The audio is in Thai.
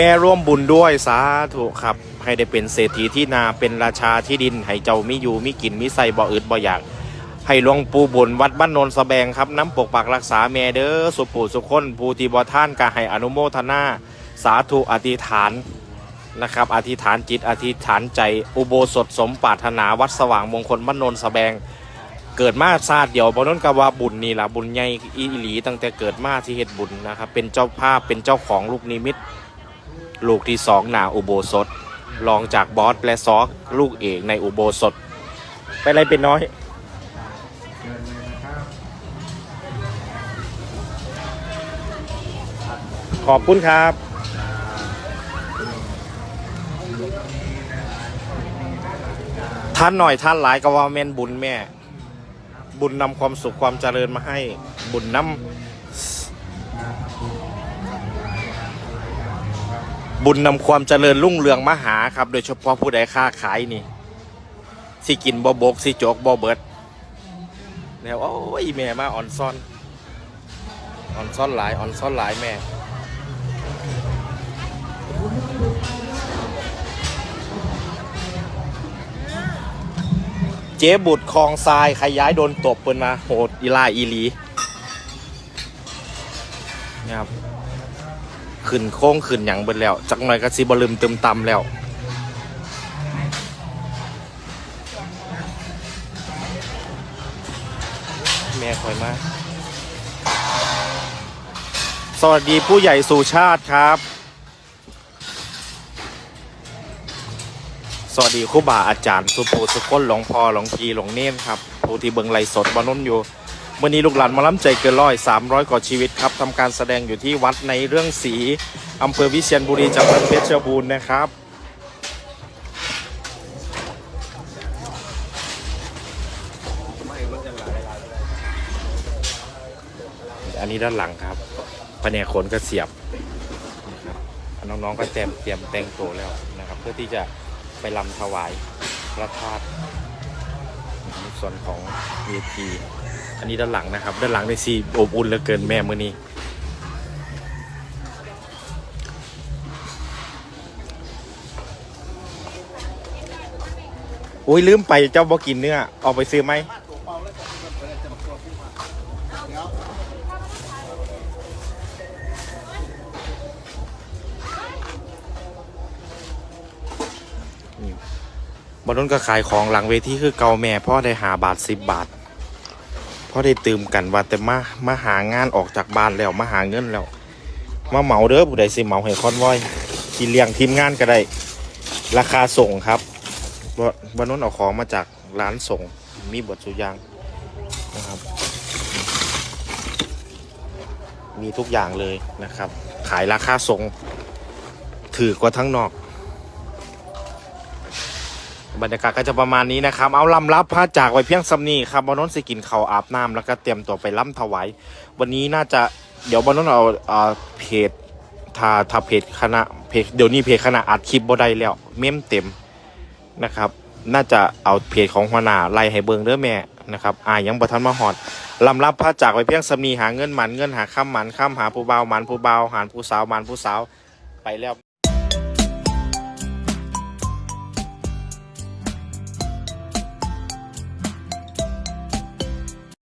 แม่ร่วมบุญด้วยสาธุครับ ให้ได้เป็นเศรษฐีที่นาเป็นราชาที่ดิน ให้เจ้ามิอยู่มิกินมิใส่บ่อึดบ่อยาก ให้หลวงปู่บุญวัดบ้านนนสะแบงครับน้ำปกปักรักษาแม่เด้อสุปู่สุคนภูติบท่านกาให้อนุโมทนาสาธุอธิษฐานนะครับอธิษฐานจิตอธิษฐานใจอุโบสถสมปรารถนาวัดสว่างมงคลบ้านนนสะแบงเกิดมาชาติเดียวบนนนกว่าบุญนี่แหละบุญใหญ่อีหลีตั้งแต่เกิดมาที่เฮ็ดบุญนะครับเป็นเจ้าภาพเป็นเจ้าของลูกนิมิต ลูกที่สองหนาอุโบสถรองจากบอสและซอกลูกเอกในอุโบสถ ไปอะไรเป็นน้อย ขอบคุณครับ ท่านหน่อยท่านหลายก็ว่าแม่นบุญแม่ บุญนำความสุขความเจริญมาให้บุญนำ บุญนำความเจริญรุ่งเรืองมหาครับ โดยเฉพาะผู้ใดค้าขายนี่ สิกินบ่บก สิจกบ่เบิดแล้วโอ้ยแม่มาอ่อนซ่อนอ่อนซ่อนหลายอ่อนซ่อนหลายแม่เจ๊บุตรคลองทรายใครย้ายโดนตบเปินมาโหดอีลาอีลีนี่ครับ ขึ้นโค้งขึ้นหยังเบิดแล้ว จักหน่อยก็สิบลืมเติมตำแล้ว แม่คอยมาสวัสดีผู้ใหญ่สุชาติครับ สวัสดีครูบาอาจารย์ สุภูสุก้นหลวงพ่อหลวงพีหลวงเน่นครับผู้ที่เบิงไลฟ์สดบอนนอยู่ วันนี้ลูกหลานมาล้ำใจเกินร้อยสามร้อยกว่าชีวิตครับทำการแสดงอยู่ที่วัดในเรื่องสีอำเภอวิเชียรบุรีจังหวัดเพชรบูรณ์นะครับอันนี้ด้านหลังครับแผนกขนก็เสียบนะครับน้องๆก็เตรียมเตรียมแต่งตัวแล้วนะครับ เพื่อที่จะไปลำถวายพระธาตุ ในส่วนของเวทีอันนี้ด้านหลังนะครับ ด้านหลังในซีอบอุ่นเหลือเกินแม่มือนี้อุ้ยลืมไปเจ้าบอกินเนื้อออกไปซื้อไหม บนนั้นก็ขายของหลังเวทีคือเกาแม่พ่อได้หาบาทสิบบาทพ่อได้ตื่มกันว่าแต่มามาหางานออกจากบ้านแล้วมาหาเงินแล้ว มาเหมาเด้อผู้ใดสิเหมาให้คอนวอยที่เลี้ยงทีมงานก็ได้ ราคาส่งครับบวันนั้นเอาของมาจากร้านส่งมีบทสุยางนะครับมีทุกอย่างเลยนะครับ ขายราคาส่งถือกว่าทั้งนอก บรรยากาศก็จะประมาณนี้นะครับ เอาลำรับพระจากไว้เพียงสำนีครับบอนนสิกินเขาอาบน้ำแล้วก็เตรียมตัวไปล่ำถวายวันนี้น่าจะเดี๋ยวบอนนเอาเอาเพจถ้าถ้าเพจคณะเพจเดี๋ยวนี้เพจคณะอัดคลิปบ่ได้แล้ว เมมเต็มนะครับ น่าจะเอาเพจของหัวหน้าไล่ให้เบิงเด้อแม่นะครับอ่ายังบ่ทันมาหอดลำรับพระจากไว้เพียงสำนีหาเงินหมันเงินหาข้ามหมันข้ามหาผู้เบาหมันผู้เบาหารผู้สาวหมันผู้สาวไปแล้ว